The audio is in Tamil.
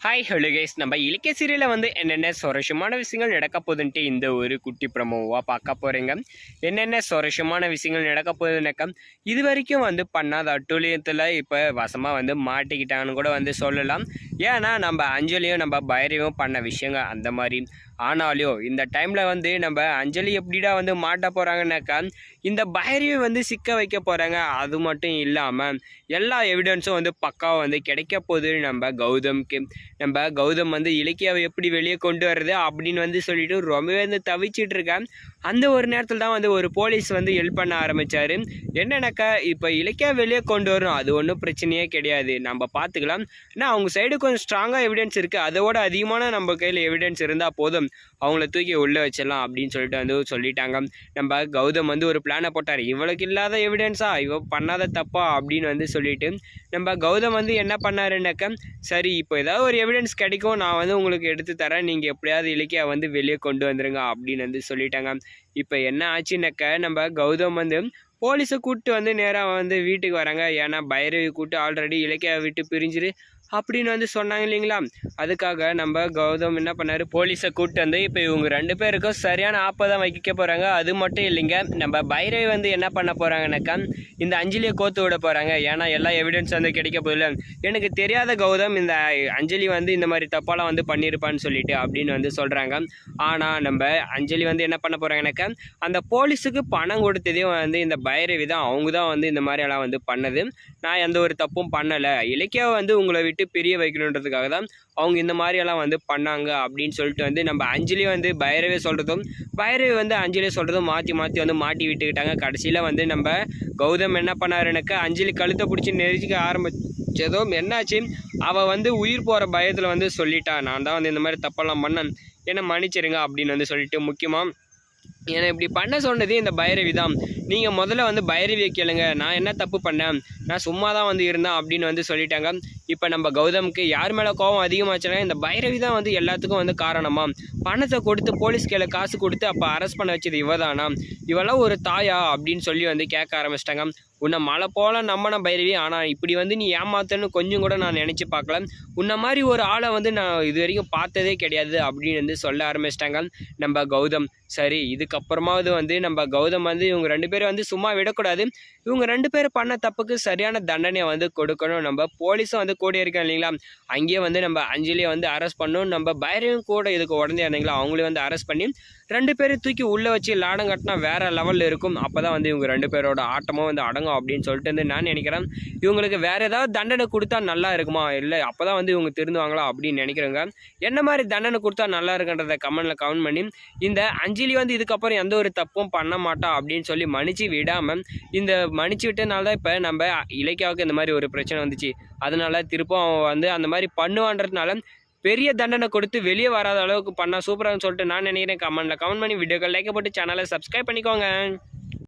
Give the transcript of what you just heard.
ஹாய் ஹலோ கைஸ் நம்ம இலக்கிய சீரியலில் வந்து என்னென்ன சுவாரஸ்யமான விஷயங்கள் நடக்க போகுதுன்ட்டு இந்த ஒரு குட்டி ப்ரமோவாக பார்க்க போகிறீங்க என்னென்ன சுவாரஸ்யமான விஷயங்கள் நடக்க போகுதுனாக்கா இது வரைக்கும் வந்து பண்ணாத அட்டூழியத்தில் இப்போ வசமாக வந்து மாட்டிக்கிட்டாங்கன்னு கூட வந்து சொல்லலாம். ஏன்னா நம்ம அஞ்சலியும் நம்ம பைரவும் பண்ண விஷயங்கள் அந்த மாதிரி. ஆனாலும் இந்த டைமில் வந்து நம்ம அஞ்சலி எப்படிடா வந்து மாட்ட போகிறாங்கனாக்கா இந்த பைரவி வந்து சிக்க வைக்க போகிறாங்க அது மட்டும் இல்லாமல் எல்லா எவிடன்ஸும் வந்து பக்காவாக வந்து கிடைக்க போகுது. நம்ம கௌதம்க்கு நம்ம கௌதம் வந்து இலக்கியாவை எப்படி வெளியே கொண்டு வர்றது அப்படின்னு வந்து சொல்லிட்டு ரொம்பவே வந்து தவிச்சிட்டு இருக்கேன். அந்த ஒரு நேரத்தில் தான் வந்து ஒரு போலீஸ் வந்து ஹெல்ப் பண்ண ஆரம்பிச்சாரு. என்னென்னாக்கா இப்போ இலக்கியா வெளியே கொண்டு வரணும் அது ஒன்றும் பிரச்சனையே கிடையாது. நம்ம பார்த்துக்கலாம் ஏன்னா அவங்க சைடு கொஞ்சம் ஸ்ட்ராங்காக எவிடன்ஸ் இருக்குது அதோட அதிகமான நம்ம கையில் எவிடன்ஸ் இருந்தால் போதும். அவங்கள தூக்கி உள்ளே வச்சிடலாம் அப்படின்னு சொல்லிட்டு வந்து சொல்லிட்டாங்க. நம்ம கௌதம் வந்து ஒரு பிளானை போட்டார். இவளுக்கு இல்லாத எவிடன்ஸா இவ பண்ணாத தப்பா? அப்படின்னு வந்து சொல்லிட்டு நம்ம கௌதம் வந்து என்ன பண்ணாருனாக்கா சரி இப்போ ஏதாவது ஒரு எவிடன்ஸ் கிடைக்கும். நான் வந்து உங்களுக்கு எடுத்து தரேன். நீங்கள் எப்படியாவது இலக்கியா வந்து வெளியே கொண்டு வந்துருங்க அப்படின்னு வந்து சொல்லிட்டாங்க. இப்போ என்ன ஆச்சுன்னாக்க நம்ம கௌதம் வந்து போலீஸை கூப்பிட்டு வந்து நேராக வந்து வீட்டுக்கு வராங்க. ஏன்னா பைரவி கூப்பிட்டு ஆல்ரெடி இலக்கியா விட்டு பிரிஞ்சிரு. அப்படின்னு வந்து சொன்னாங்க இல்லைங்களா? அதுக்காக நம்ம கௌதம் என்ன பண்ணார்? போலீஸை கூப்பிட்டு வந்து இப்போ இவங்க ரெண்டு பேருக்கும் சரியான ஆப்பதான் வைக்க போகிறாங்க அது மட்டும் இல்லைங்க நம்ம பைரவி வந்து என்ன பண்ண போகிறாங்கனாக்கா இந்த அஞ்சலியை கோத்து விட போகிறாங்க ஏன்னா எல்லா எவிடன்ஸ் வந்து கிடைக்க போதில்ல எனக்கு தெரியாத கௌதம் இந்த அஞ்சலி வந்து இந்த மாதிரி தப்பாலாம் வந்து பண்ணியிருப்பான்னு சொல்லிட்டு அப்படின்னு வந்து சொல்கிறாங்க ஆனால் நம்ம அஞ்சலி வந்து என்ன பண்ண போகிறாங்கனாக்கா அந்த போலீஸுக்கு பணம் கொடுத்ததையும் வந்து இந்த பைரவி தான் அவங்க தான் வந்து இந்த மாதிரியெல்லாம் வந்து பண்ணது. நான் எந்த ஒரு தப்பும் பண்ணலை. இலக்கியாவை வந்து உங்களை விட்டு பிரிய வைக்கணுன்றதுக்காக தான் அவங்க இந்த மாதிரியெல்லாம் வந்து பண்ணாங்க அப்படின்னு சொல்லிட்டு வந்து நம்ம அஞ்சலி வந்து பைரவே சொல்கிறதும் பைரவி வந்து அஞ்சலி சொல்கிறதும் மாற்றி மாற்றி வந்து மாட்டி விட்டுக்கிட்டாங்க. கடைசியில் வந்து நம்ம கௌதம் என்ன பண்ணாருனாக்கா அஞ்சலி கழுத்தை பிடிச்சி நெரிச்சிக்க ஆரம்பித்ததும் என்னாச்சு? அவள் வந்து உயிர் போகிற பயத்தில் வந்து சொல்லிட்டா. நான் தான் வந்து இந்த மாதிரி தப்பெல்லாம் பண்ணேன். என்னை மன்னிச்சிருங்க அப்படின்னு வந்து சொல்லிட்டு முக்கியமாக என்னை இப்படி பண்ண சொன்னதே இந்த பைரவி தான். நீங்கள் முதல்ல வந்து பைரவியை கேளுங்க. நான் என்ன தப்பு பண்ணேன்? நான் சும்மா தான் வந்து இருந்தேன் அப்படின்னு வந்து சொல்லிட்டாங்க. இப்போ நம்ம கௌதமுக்கு யார் மேலே கோபம் அதிகமாச்சுன்னா இந்த பைரவி தான் வந்து எல்லாத்துக்கும் வந்து காரணமா? பணத்தை கொடுத்து போலீஸ் கையில் காசு கொடுத்து அப்போ அரெஸ்ட் பண்ண வச்சது இவ தானா இவெல்லாம் ஒரு தாயா அப்படின்னு சொல்லி வந்து கேட்க ஆரம்பிச்சிட்டாங்க. உன்னை மழை போல நம்பின பைரவி. ஆனால் இப்படி வந்து நீ ஏமாத்தன்னு கொஞ்சம் கூட நான் நினச்சி பார்க்கல. உன்னை மாதிரி ஒரு ஆளை வந்து நான் இது வரைக்கும் பார்த்ததே கிடையாது அப்படின்னு வந்து சொல்ல ஆரம்பிச்சிட்டாங்க நம்ம கௌதம். சரி இதுக்கப்புறமாவது வந்து நம்ம கௌதம் வந்து இவங்க ரெண்டு பேரும் வந்து சும்மா விடக்கூடாது. இவங்க ரெண்டு பேரும் பண்ண தப்புக்கு சரியான தண்டனையை வந்து கொடுக்கணும். நம்ம போலீஸும் வந்து கூட இருக்கோம் இல்லைங்களா? அங்கேயே வந்து நம்ம அஞ்சலியை வந்து அரெஸ்ட் பண்ணணும். நம்ம பைரவியும் கூட இதுக்கு உடனே இருந்தீங்களா அவங்களையும் வந்து அரெஸ்ட் பண்ணி ரெண்டு பேரும் தூக்கி உள்ளே வச்சு லாடம் கட்டினா வேற லெவலில் இருக்கும். அப்போ தான் வந்து இவங்க ரெண்டு பேரோட ஆட்டமும் வந்து அடங்கும். அப்படின்னு சொல்லிட்டு வந்து நான் நினைக்கிறேன். இவங்களுக்கு வேற ஏதாவது தண்டனை கொடுத்தா நல்லா இருக்குமா? இல்லை அப்போ தான் வந்து இவங்க திருந்துவாங்களா அப்படின்னு நினைக்கிறேங்க. என்ன மாதிரி தண்டனை கொடுத்தா நல்லா இருக்குன்றத கமெண்டில் கவுண்ட் பண்ணி இந்த அஞ்சலி வந்து இதுக்கப்புறம் எந்த ஒரு தப்பும் பண்ண மாட்டா அப்படின்னு சொல்லி மன்னிச்சு விடாமல் இந்த மன்னிச்சு விட்டனால தான் இப்போ நம்ம இலக்கியாவுக்கு இந்த மாதிரி ஒரு பிரச்சனை வந்துச்சு. அதனால திருப்பம் அவன் வந்து அந்த மாதிரி பண்ணுவான்றதுனால பெரிய தண்டனை கொடுத்து வெளியே வராத அளவுக்கு பண்ணால் சூப்பராக சொல்லிட்டு நான் நினைக்கிறேன். கமெண்டில் கமெண்ட் பண்ணி வீடியோக்கள் லைக் போட்டு சேனலை சப்ஸ்கிரைப் பண்ணிக்கோங்க.